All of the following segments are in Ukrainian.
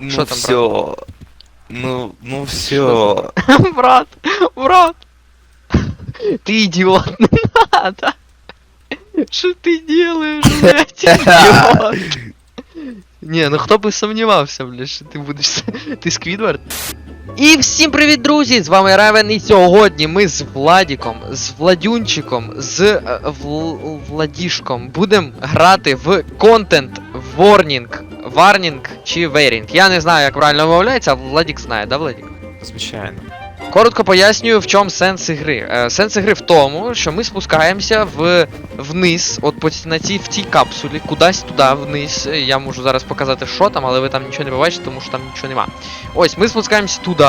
Ну Що там, все. Ну, ну все. брат, брат. Ты идиот, не надо. Что ты делаешь, блядь, идиот? Не, ну хто би сумнівався, блядь, що ти будеш. Ти Сквідвард? І всім привіт, друзі! З вами Ревен, і сьогодні ми з Владіком, з Владюнчиком, з е, Вл- Владішком будемо грати в контент Warning, Warning чи Вейрінг. Я не знаю, як правильно вимовляється, а Владік знає, да, Владік? Звичайно. Коротко пояснюю, в чому сенс ігри. Е, сенс ігри в тому, що ми спускаємося в вниз, от по ці- на цій в цій капсулі, кудись туди вниз. Е, Я можу зараз показати, що там, але ви там нічого не побачите, тому що там нічого нема. Ось, ми спускаємося туди,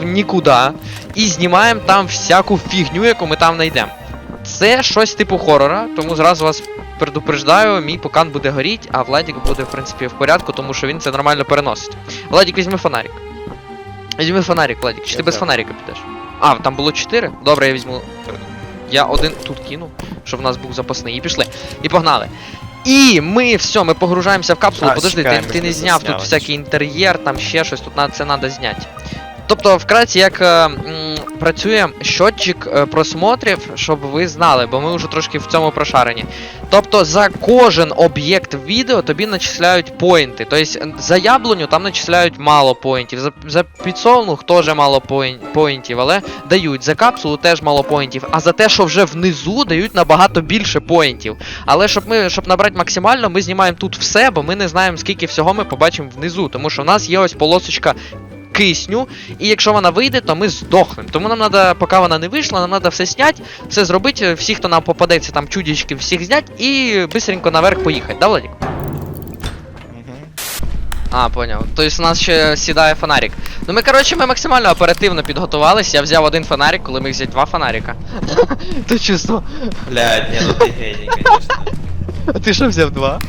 в нікуди, і знімаємо там всяку фігню, яку ми там знайдемо. Це щось типу хорора, тому зразу вас предупреждаю, мій покан буде горіть, а Владік буде, в принципі, в порядку, тому що він це нормально переносить. Владік, візьми фонарик. Візьми фонарик, Владік, чи Я ти без фонарика підеш? А, там було 4? Добре, я візьму. Я один тут кину, щоб в нас був запасний. І пішли. І погнали. І ми все, ми погружаємося в капсулу. А, Подожди, чекай, ти, ти не зняв тут всякий інтер'єр, там ще щось, тут на це треба зняти. Тобто, вкратце, як е, м, працює щотчик е, просмотрів, щоб ви знали, бо ми вже трошки в цьому прошарені. Тобто за кожен об'єкт відео тобі начисляють поінти. Тобто за яблуню там начисляють мало поінтів, за, за підсолнух теж мало поін- поінтів, але дають. За капсулу теж мало поінтів, а за те, що вже внизу дають набагато більше поінтів. Але щоб ми щоб набрати максимально, ми знімаємо тут все, бо ми не знаємо, скільки всього ми побачимо внизу. Тому що в нас є ось полосочка кисню, і якщо вона вийде, то ми здохнемо. Тому нам треба, поки вона не вийшла, нам треба все зняти, все зробити, всі, хто нам попадеться, там чудічки, всіх зняти і бистренько наверх поїхати, да, Владик? А, поняв. Тобто у нас ще сідає фонарик. Ну ми, коротше, ми максимально оперативно підготувалися. Я взяв один фонарик, коли міг взяти два фонарика. То чувство. Блядь, не, ну ты гений, конечно. А ти що взяв два?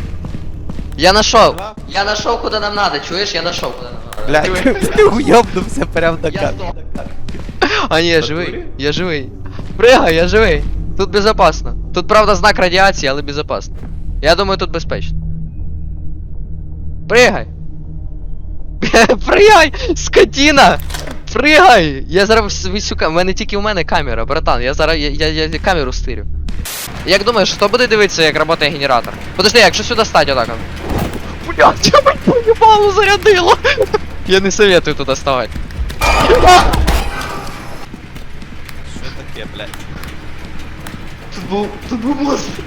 Я. Два? Я нашов, куди нам надо, чуєш? Я нашов, куди нам надо. Блядь, ты уебнулся прям на Я. А ні, я В живий, я живий. Пригай, я живий. Тут безопасно. Тут, правда, знак радіації, але безопасно. Я думаю, тут безпечно. Пригай. Пригай! Скотіна! Пригай! Я зараз висю ка- в мене тільки у мене камера, братан. Я зараз я, я, я камеру стирю. Як думаєш, хто буде дивитися, як працює генератор? Подожди, якщо сюди стать отак. Он. Блядь, я поїбало зарядило! Я не советую туди ставати. Что такое, блядь? Тут був, тут був монстр.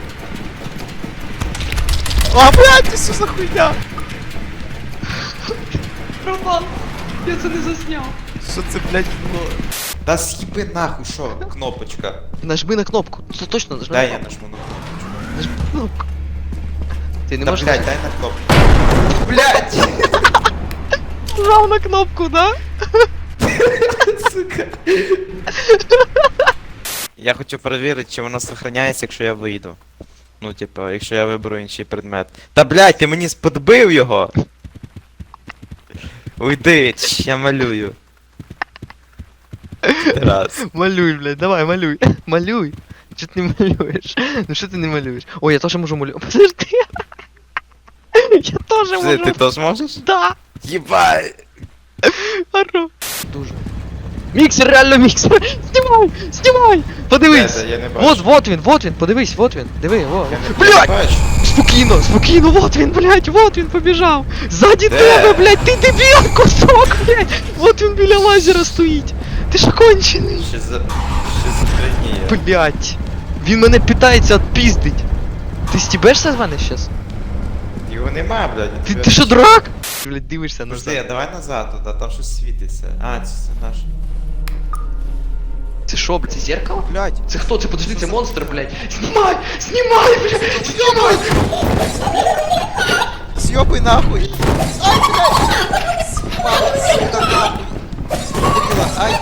А, блядь, ты что за хуйня? Роман, я це не засняв. Что це, блядь, було? Да съеби нахуй, шо, кнопочка. Нажми на кнопку. Це точно нажми Дай на я кнопку. нажму на кнопочку. Нажми на кнопку. Ти не Да, можеш блядь, дай на кнопку. Блядь! нажав на кнопку, да? Сука. Я хочу перевірити, чи воно сохраняється, якщо я вийду. Ну, типа, якщо я виберу інший предмет. Та блядь, ти мені сподбив його! Уйди, я малюю. Раз. Малюй, блядь, давай, малюй. Малюй. Чого ти не малюєш? Ну що ти не малюєш? Ой, я теж можу малювати. Подожди. Я теж Ти, можу. ти теж можеш? Да. Єбай! Хоро. Дуже. Міксер, реально міксер. Знімай, знімай. Подивись. Де, де, я не бачу. Вот, вот він, вот він, подивись, вот він. Диви, во. Я не Блядь! бачу. Спокійно, спокійно, вот він, блядь, вот він побіжав. Ззаді Де? тебе, блядь, ти дебіл, кусок, блядь. Вот він біля лазера стоїть. Ти ж кончений. Шизо... Шизофренія. Блядь. Він мене питається отпіздить. Ти стібешся з мене щас? Його нема, блядь. Ти, ти що, дурак? Блядь, дивишся Подожди, назад. давай назад туди, там щось світиться. А, це, це наш. Це що, блядь, це зеркало? Блядь. Це хто? Це подожди, це монстр, блядь. Знімай! Знімай, блядь! Знімай! Съебай нахуй! Ай, блядь! Сука, сука, нахуй! Смотрела, ай!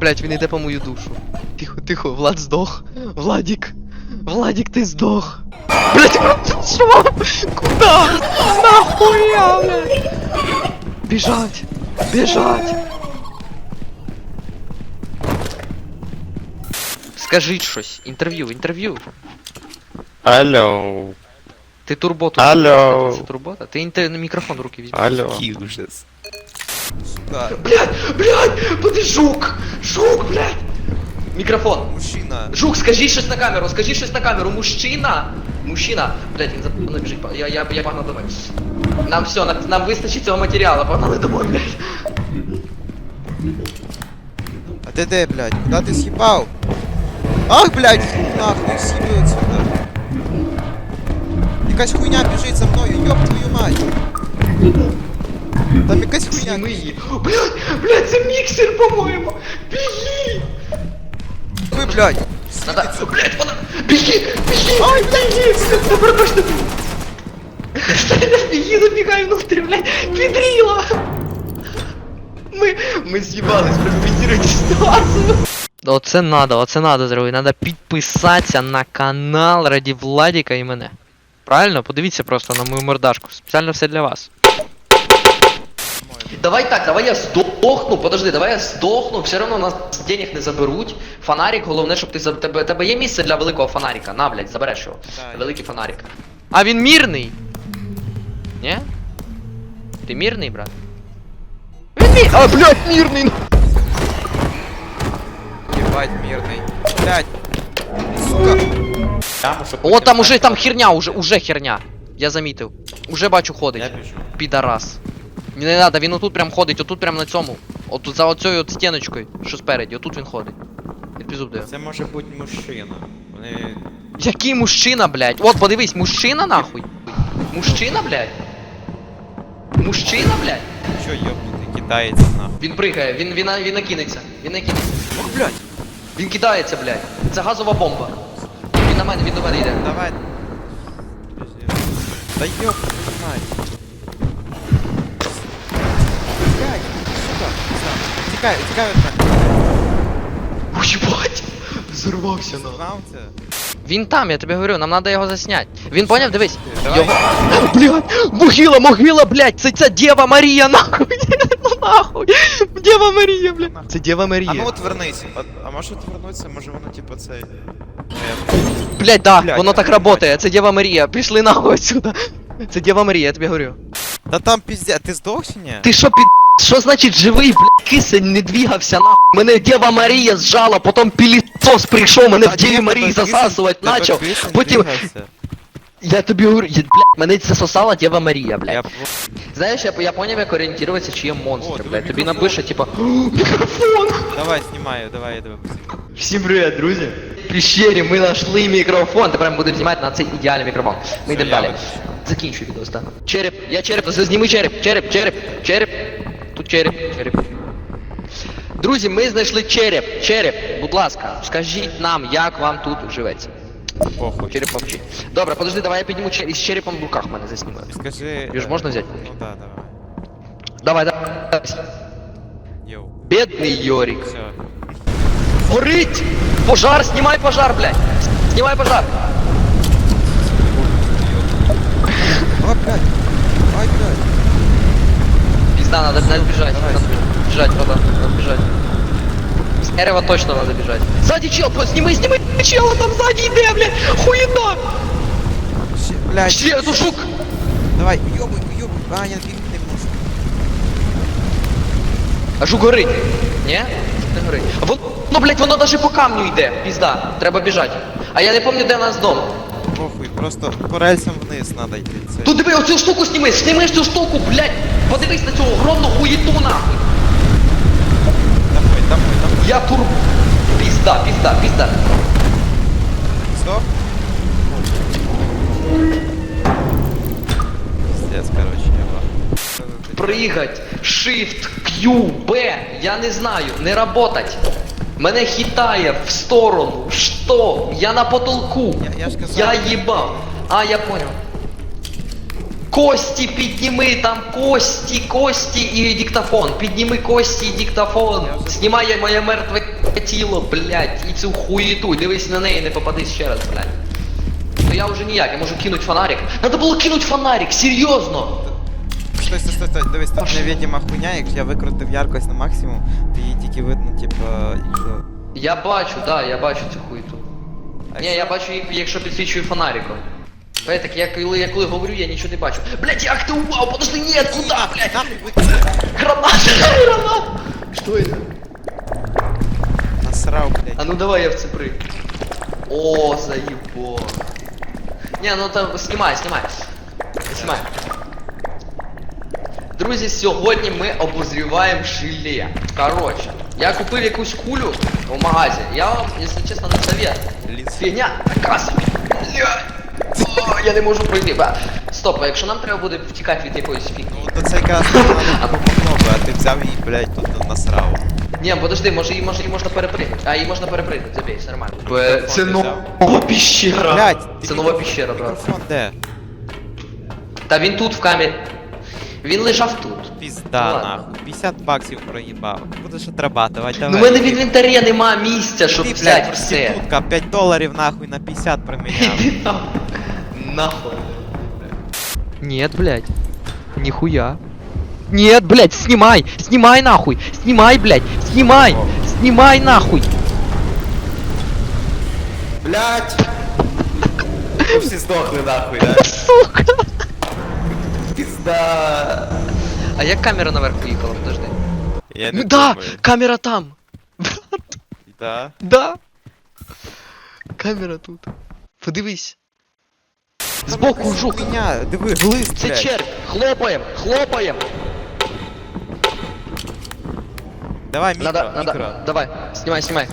Блядь, він йде по мою душу. Тихо, тихо, Влад здох. Владік. Владік, ти здох. Блядь, ти що? Куда? Нахуя, блядь? Біжать! Біжать! Скажіть щось. Інтерв'ю, інтерв'ю. Алло. Ти турботу. Алло. Це турбота? Ти інте... мікрофон в руки візьми. Алло. Який ужас. Сука, Блядь, блядь, буде жук! Жук, блядь! Мікрофон. мужчина. Жук, скажи щось на камеру, скажи щось на камеру. Мужчина! Мужчина! Блядь, він за мною біжить. Я, я, я погнав домой. Нам все, нам, нам вистачить цього матеріалу, погнали домой, блядь. А ти де, блядь? Куда ти съебал? Ах, блядь, нахуй, съеби отсюда. Якась хуйня біжить за мною, ёб твою мать. Там якась хуйня. Сніми її. Блядь, блядь, це міксер, по-моєму. Біги! Ви, блядь. Надо, блядь, вона, біги, біги, ой, біги, тепер точно. Біги, забігай внутрь, блядь, підріла. Ми, ми з'їбались, прокоментуйте ситуацію. Оце надо, оце надо зробити. Надо підписатися на канал раді Владіка і мене. Правильно? Подивіться просто на мою мордашку. Спеціально все для вас. Давай так, давай я здохну, подожди, давай я здохну, все одно нас денег не заберуть. Фонарик, головне, щоб ти за тебе. Тебе є місце для великого фонарика. На, блядь, забереш його. Да, Великий фонарик. А він мірний! Ні? Ти мірний, брат? Він мір... А, блядь, мірний! Ебать, мирный. Блядь. Сука. О, там уже там херня, уже, уже херня. Я замітив. Уже бачу ходить. Я. Підарас. Мені не надо, він отут прям ходить, отут прям на цьому. Отут за оцею от стіночкою, що спереді, отут він ходить. Підпізуб де. Це може бути мужчина. Вони... Який мужчина, блядь? От подивись, мужчина нахуй. Мужчина, блядь? Мужчина, блядь? Чо йобнутий, китаєць нахуй. Він пригає, він, він, він накинеться. Він накинеться. Ох, блядь. Він кидається, блядь. Це газова бомба. Він на мене, він до мене йде. Давай. Да ёб твою мать. Тікай, тікай від мене. Уїбать! Взорвався на. Знав це? Він там, я тобі говорю, нам треба його засняти. Він поняв, дивись. Давай. Його... Блядь, могила, могила, блядь, це ця Дева Марія, нахуй. Ну нахуй. Дева Марія, блядь. Це Дева Марія. А ну от вернись. А, а може отвернутися, може воно типу цей. Я... Блядь, да, Блядь, воно я так не работає, це Дева Марія. Пішли нахуй отсюда. Це Дева Марія, я тобі говорю. Та там піздя, ти здох чи ні? Ти що під... Що значить живий, блядь, кисень не двигався, нахуй? Мене Дева Марія зжала, потім пілісос прийшов, мене в Деві Марії засасувати тебе начав. Потім, я тобі говорю, я, блядь, мене це сосала Дева Марія, блядь. Я... Знаєш, я, я поняв, як орієнтуватися, чи є монстр, блядь. Тобі напише, типа, «О, мікрофон! Давай, знімаю, давай, я тебе посилю. Всім привіт, друзі! В пещері ми знайшли мікрофон. Тепер ми будемо знімати на цей ідеальний мікрофон. Ми йдемо я далі. виключу. Закінчуй відео, так. Череп, я череп, зніми череп, череп, череп, череп. Тут череп, череп. Друзі, ми знайшли череп, череп. Будь ласка, скажіть нам, як вам тут живеться. Похуй. Череп мовчить. Добре, подожди, давай я підніму череп. Із черепом в руках мене заснімаю. І скажи... Його ж е, можна взяти? Ну да, давай. Давай, давай. Йоу. Бідний Йорік. Все. Горить! Пожар, снимай пожар, блядь! Снимай пожар! О, блядь. Пизда, надо, надо бежать. Давай, Надо бежать, надо, надо бежать. С дерева точно надо бежать. Сзади чел, снимай, снимай чела там сзади иде, блядь! Хуета! Блядь. Это жук! Давай, уйобуй, уйобуй. А, я бігти не можу. А жук горить. Не? Не горить. А вон, ну, блядь, воно даже по камню йде. Пизда, треба бежать. А я не помню, де у нас дом. Похуй, просто по рельсам вниз надо йти. Це... Тут диви, оцю штуку сніми, сніми цю штуку, блядь! Подивись на цю огромну хуєту нахуй! Домой, домой, домой. Я тур... Пизда, пизда, пизда. Стоп. Пиздец, короче, я Пригать, Shift, Q, B, я не знаю, не работать. Мене хитає в сторону. Что? Я на потолку. Я- я ж казав. Я їбав. А, я понял. Кості підніми, там кості, кості і диктофон. Підніми кості і диктофон. Я Знімає моє мертве тіло, блядь, і цю хуєту. Дивись на неї, не попадись ще раз, блядь. Ну я вже ніяк, я можу кинуть фонарик. Надо було кинуть фонарик, серйозно. Стой, стой, стой, стой, дивись, тут невидима хуйня, якщо я викрутив яркость на максимум, то її тільки видно, типа, якщо... Я бачу, да, я бачу цю хуйту. Ні, я бачу їх, якщо підсвічую фонариком. Блять, так я коли, я коли говорю, я нічого не бачу. Блять, як ти упав? Подожди, ні, куда, блять? Граната, граната! Что это? насрав, блядь. А ну давай я в це прыг. О, заебо. Не, ну там знімай, знімай. Знімай. Друзі, сьогодні ми обозріваємо шиле. Короче, я купив якусь кулю в магазі. Я вам, якщо чесно, не совет. Ліс. Фігня, така собі. О, я не можу пройти. Ба. Стоп, а якщо нам треба буде втікати від якоїсь фігні? Ну то це якраз допомогло а ти взяв і, блядь, тут насрав. Ні, подожди, може її, може її можна перепригнути. А її можна перепригнути, забей, все нормально. Телефон Це нова піщера. Блядь, Це нова піщера, брат. Мікрофон де? Та він тут в камері. Він лежав тут. Пізда, Ладно. нахуй. 50 баксів проїбав. Будеш отрабатувати, давай. Ну в мене в інвентарі нема місця, щоб Ти, взяти блядь, все. проститутка, 5 доларів нахуй на 50 проміняв. Іди нахуй. Нахуй. Нет, блядь. Нихуя. Нет, блядь, снимай! Снимай нахуй! Снимай, блядь! Снимай! Снимай нахуй! Блядь! Всі здохли нахуй, да? Сука! Пізда. А як камера наверх поїхала, подожди? Я Ну да! Камера там! Да? Да! Камера тут. Подивись. Збоку жук! Меня, диви, глист, Це блядь. червь! Хлопаєм! Хлопаєм! Давай, мікро, Надо, надо, мікро. давай, знімай, знімай.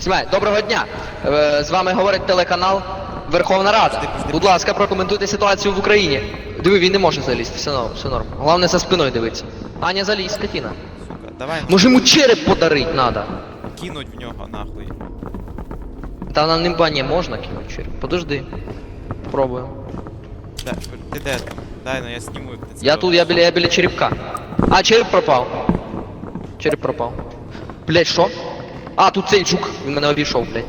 Знімай, доброго дня. Е, з вами говорить телеканал Верховна Рада. Будь ласка, прокоментуйте ситуацію в Україні. Диви, він не може залізти, все норм, все норм. Головне за спиною дивитися. Аня залізь, скотіна. Сука, давай Може йому череп подарить надо. кинуть в нього нахуй. Та на нимба не можна кинути череп. Подожди. Попробуємо. Да, ти де? Дай, ну я зніму, як ти це Я тут, я робиш. біля, я біля черепка. А, череп пропав. Череп пропав. Блять, що? А, тут цей жук, він мене обійшов, блять.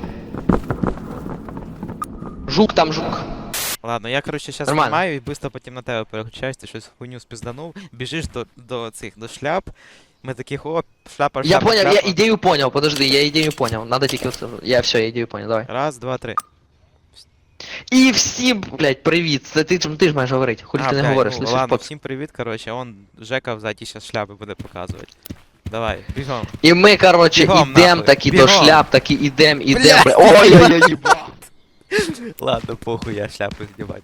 Жук там жук. Ладно, я короче сейчас Нормально. знімаю і быстро потім на тебе переключаюсь, ти щось хуйню спізданув, біжиш до, до цих, до шляп, ми таких, о, шляпа, шляпа, Я шляпа, понял, я ідею понял, подожди, я ідею понял. Надо тільки оце. Я все, я ідею понял, давай. Раз, два, три. І всім, блять, привіт. Це ти, ж- ти ж маєш говорити. Хули ти не блядь, говориш, ну, лише ладно, спок. всім привіт, короче, он Жека взаді щас шляпи буде показувати. Давай, бігом. І ми, короче, Бігом, ідем нахуй, таки до бігом. шляп, таки ідем, ідем. Блядь, бля. Ой, ой, ой, ой. Ладно, похуй, я шляпу знімати.